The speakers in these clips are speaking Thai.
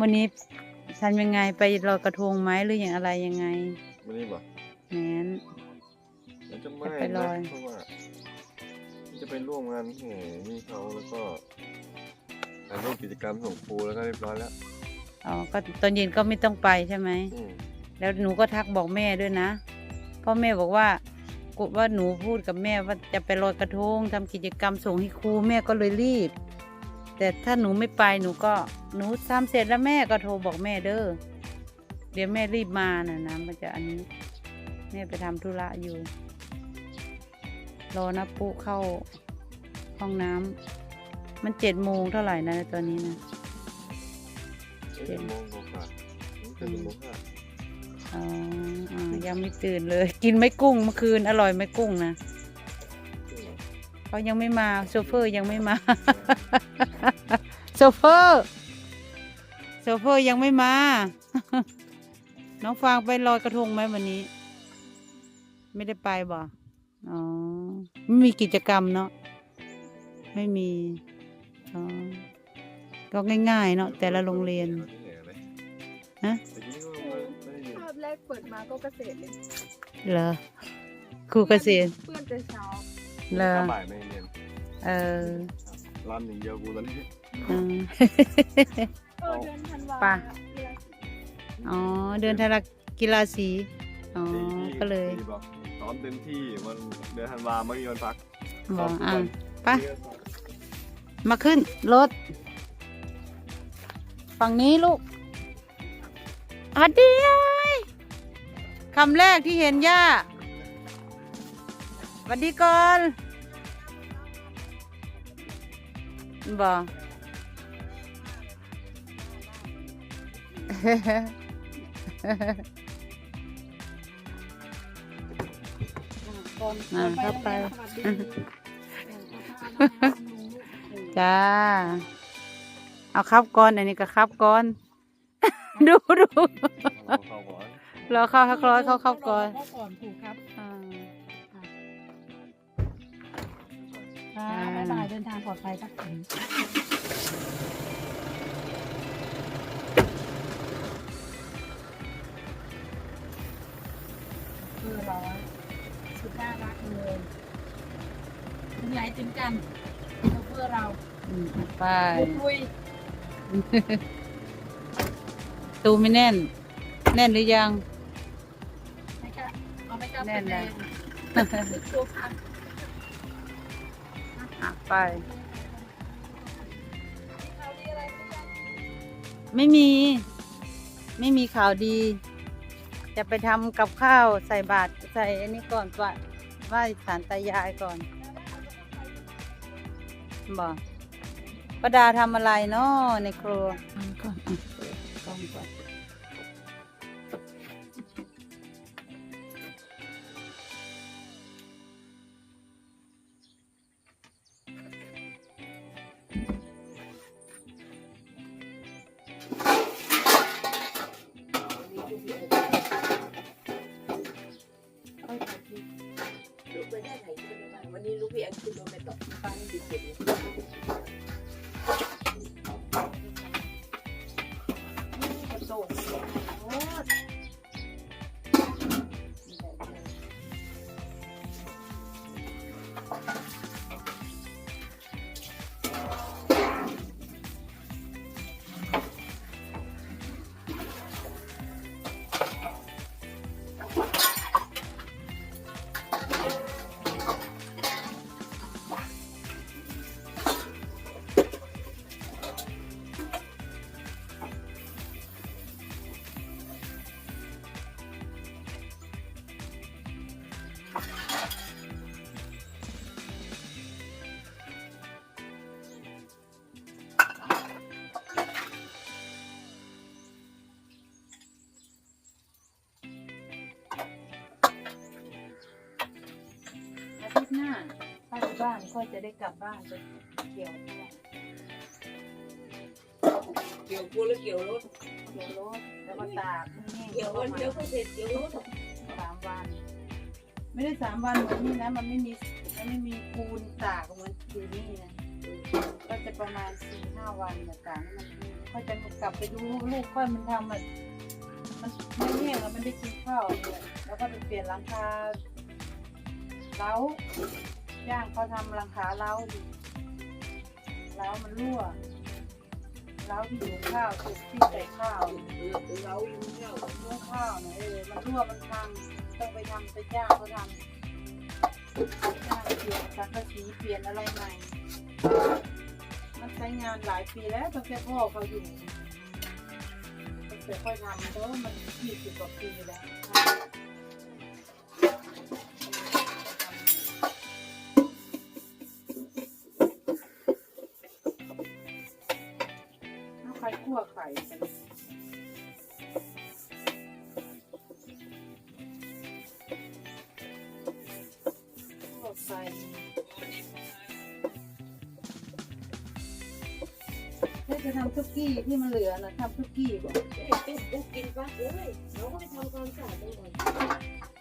วันนี้ฉันยังไงไปลอยกระทงไหมหรืออย่างอะไรยังไงไม่ได้บอกแหมน มันจะไม่จะไปลนะอย เพราะว่าจะไปร่วมงานแห่นี่เขาแล้วก็การร่วมกิจกรรมส่งครูแล้วก็เรียบร้อยแล้ว อ๋อก็ตอนเย็นก็ไม่ต้องไปใช่ไหม อืมแล้วหนูก็ทักบอกแม่ด้วยนะเพ่อแม่บอกว่ากูว่าหนูพูดกับแม่ว่าจะไปลอยกระทงทำกิจกรรมส่งให้ครูแม่ก็เลยรีบ แต่ถ้าหนูไม่ไปหนูก็หนูทำเสร็จแล้วแม่ก็โทรบอกแม่เด้อเดี๋ยวแม่รีบมาน่ะนะมันจะอันนี้แม่ไปทำธุระอยู่ รอนะปุ๊เข้าห้องน้ำมันเจ็ดโมงเท่าไหร่นะตอนนี้นะเจ็ดโมงกว่าๆเจ็ดโมงห้าอ๋อยังไม่ตื่นเลย กินไม่กุ้งเมื่อคืนอร่อยไม่กุ้งนะเขายังไม่มาโชเฟอร์ยังไม่มา เฟอร์โชเฟอร์ยังไม่มา น้องฟางไปลอยกระทงไหมวันนี้ ไม่ได้ไปบ่ อ๋อ ไม่มีกิจกรรมเนาะ ไม่มี อ๋อ ก็ง่ายๆเนาะแต่ละโรงเรียน ฮะเมื่อกี้ก็ไม่ได้ยินภาพแรกเปิดมาก็เกษตรเลยเหรอ ครูเกษตรเพื่อนแต่เช้าเหรอถ้าบ่ายไม่เรียนเออรันอย่างเดียวกูตอนนี้ อืม เออเดือนธันวาป่ะ เดือนอ๋อ เดือนธารกีฬาสี อ๋อที่ก็เลยที่บอกซ้อมเต็มที่วันเดือนธันวาไม่มีวันพักบอกทุกอะวันไปมาขึ้น รถ ฝั่งนี้ลูกอัดดีเอ้ยคำแรกที่เห็นย่าสวัสดีก่อนบอก อ่าเข้าไปสวัสดีจ้า เอาครับก่อน อันนี้ก็ครับก่อน ดูดูเอาเข้าก่อนรอเข้าฮักร้อยเข้าเข้าก่อนเข้าก่อนถูกครับอ่าค่ะอ่าบ๊ายบายเดินทางปลอดภัยครับ ผมคือร้อยสุดน่ารักเลยถึงไหนถึงกันเพื่อเราอืมไปคุยตูไม่แน่น แน่นหรือยัง ไม่กล้าเอาไม่กล้าแน่นแล้วเป็นตัวพักอะไปข่าวดีอะไรไหมจ๊ะไม่มี ไม่มีข่าวดี จะไปทำกับข้าวใส่บาตรใส่อันนี้ก่อนว่าไหว้สารตายายก่อนบอกประดาทำอะไรเนาะในครัวก่อน ถ้าอยู่บ้านก็จะได้กลับบ้านไปเกี่ยวเกี่ยวกูแล้วเกี่ยวรถเกี่ยวรถแล้วก็ตากแห้งเกี่ยววันเดียวก็เสร็จเกี่ยวรถสามวัน ไม่ได้สามวันเหมือนนี่นะ มันไม่มีมันไม่มีปูนตากเหมือนทีนี่นะก็จะประมาณสี่ห้าวันเนี่ยตากให้มันค่อยจะกลับไปดูลูกค่อยมันทำมันมันไม่แห้งแล้วมันได้กินข้าวเนี่ยแล้วก็ไปเปลี่ยนหลังคาเล้า ย่างเขาทำหลังคาเล้าอยู่เล้ามันรั่วเล้าที่อยู่ข้าวถูกที่ใส่ข้าวเรายู่เนี่ยรั่วข้าวนะเออมันรั่วมันพังต้องไปทำไปจ้างเขาทำจ้างเปลี่ยนสังกะสีเปลี่ยนอะไรใหม่ มันใช้งานหลายปีแล้วตั้งแต่พ่อเขาอยู่ตั้งแต่ค่อยทำเพราะมันยี่สิบกว่าปีแล้ว คั่วไข่กันคั่วไข่แล้วจะทำซุกี้ที่มันเหลือนะทำซุกี้บอกเป็นเป็นกินปะเลยเราก็ไปทำความสะอาดก่อน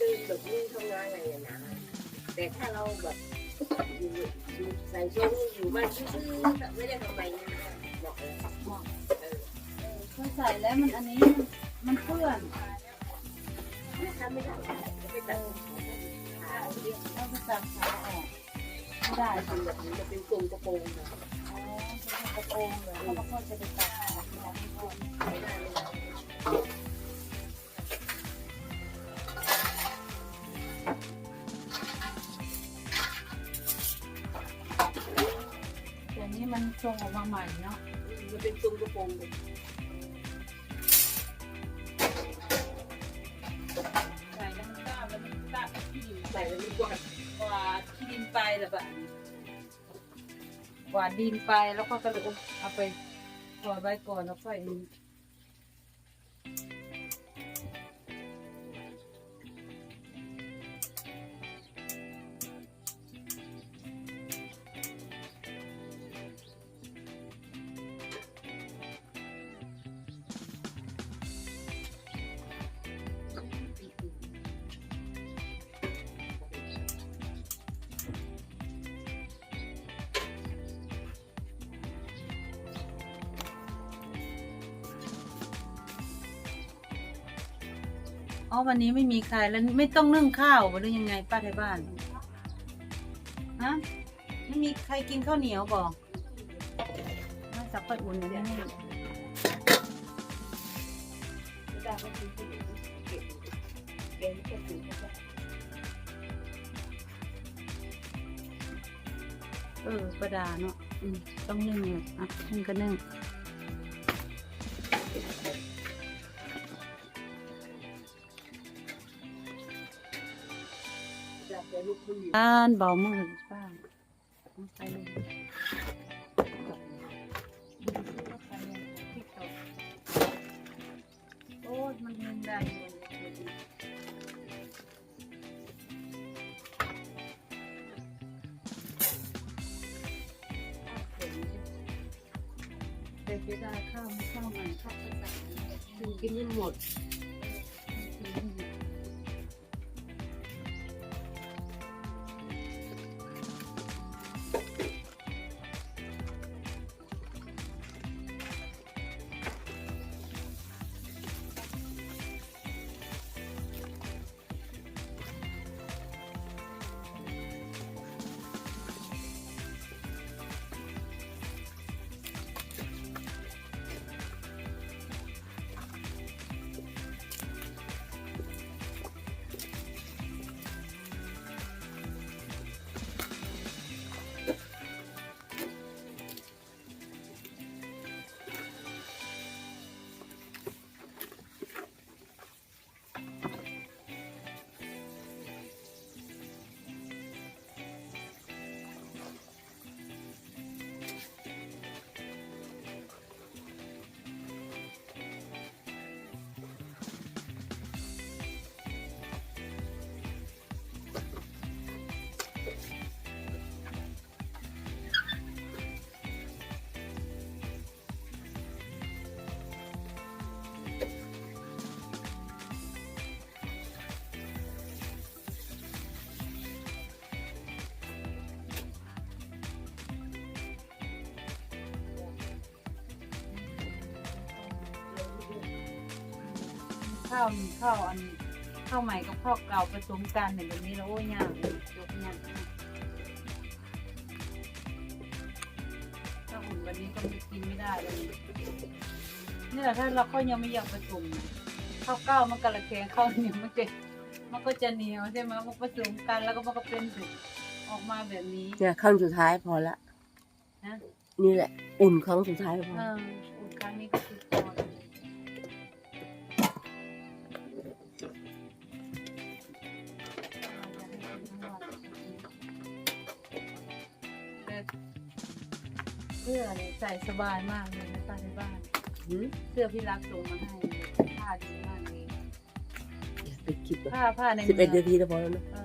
ดินแบบนี้ทำงานอะไรอย่างนะแต่ถ้าเราแบบอยู่อยู่ใส่ช่วงอยู่บ้านซื่อๆไม่ได้ทำอะไรเนี่ยบอกเลยบอกเออก็ใส่แล้วมันอันนี้มันเปื้อนไม่ทำไม่ได้ไม่ตัดขาเรียกต้องไปจับขาออกไม่ได้ทำแบบนี้จะเป็นกลุ่มกระโปรงนะอ๋อกระโปรงเลยเขาบอก็จะไปตัด มันเป็นกลมกระโปรงเลยใส่แล้วมันกล้าแล้วมันกล้าที่อยู่ใส่แล้วดีกวาดกวาดที่ดินไปแล้วแบบกวาดดินไปแล้วก็กระโดดเอาไปปล่อยไว้ก่อนแล้วค่อยอ๋ อวันนี้ไม่มีใครแล้วไม่ต้องนึ่งข้าวหรือยังไงป้าไทยบ้านฮะไม่มีใครกินข้าวเหนียวบอกไม่สับไปอุ่นนะเนี่ยไม่ได้ก็คือผู้หญิงเก็บเก็บก็ถือว่าเออประดาเนาะอืมต้องนึ่งเลยอะนึ่งก็นึ่ง จะเป็นลูกผู้หญิงบ้านเบามือป้าเอาไปเลยโอ้มันนึ่งได้เลยแต่เสียดายข้าวไม่ข้าวใหม่ข้าวกระสับคือกินไม่หมด ข้าวข้าวอันข้าวใหม่กับข้าวเก่าผสมกันเนี่ยแบบนี้แล้วโอ้ยยากยกยากถ้าอุ่นวันนี้ก็ไม่กินไม่ได้เลยนี่แหละถ้าเราข้าวยังไม่อยากผสมนะข้าวเก้ามันกระแข็งข้าวเหนียวมันจะมันก็จะเหนียวใช่ไหมมันผสมกันแล้วก็มันก็เป็นสุกออกมาแบบนี้เนี่ยครั้งสุดท้ายพอละนะนี่แหละ อุ่นครั้งสุดท้ายพอเอออุ่นครั้งนี้ก็ สื้อเนี่ยใส่สบายมากเลยนะป้าในบ้าน หืมเสื้อพี่รักส่งมาให้ผ้าดีมากเลยอย่าไปคิดว่าผ้าผ้าในสิบเอ็ดมืนาทีแล้วพอแล้วนะเอ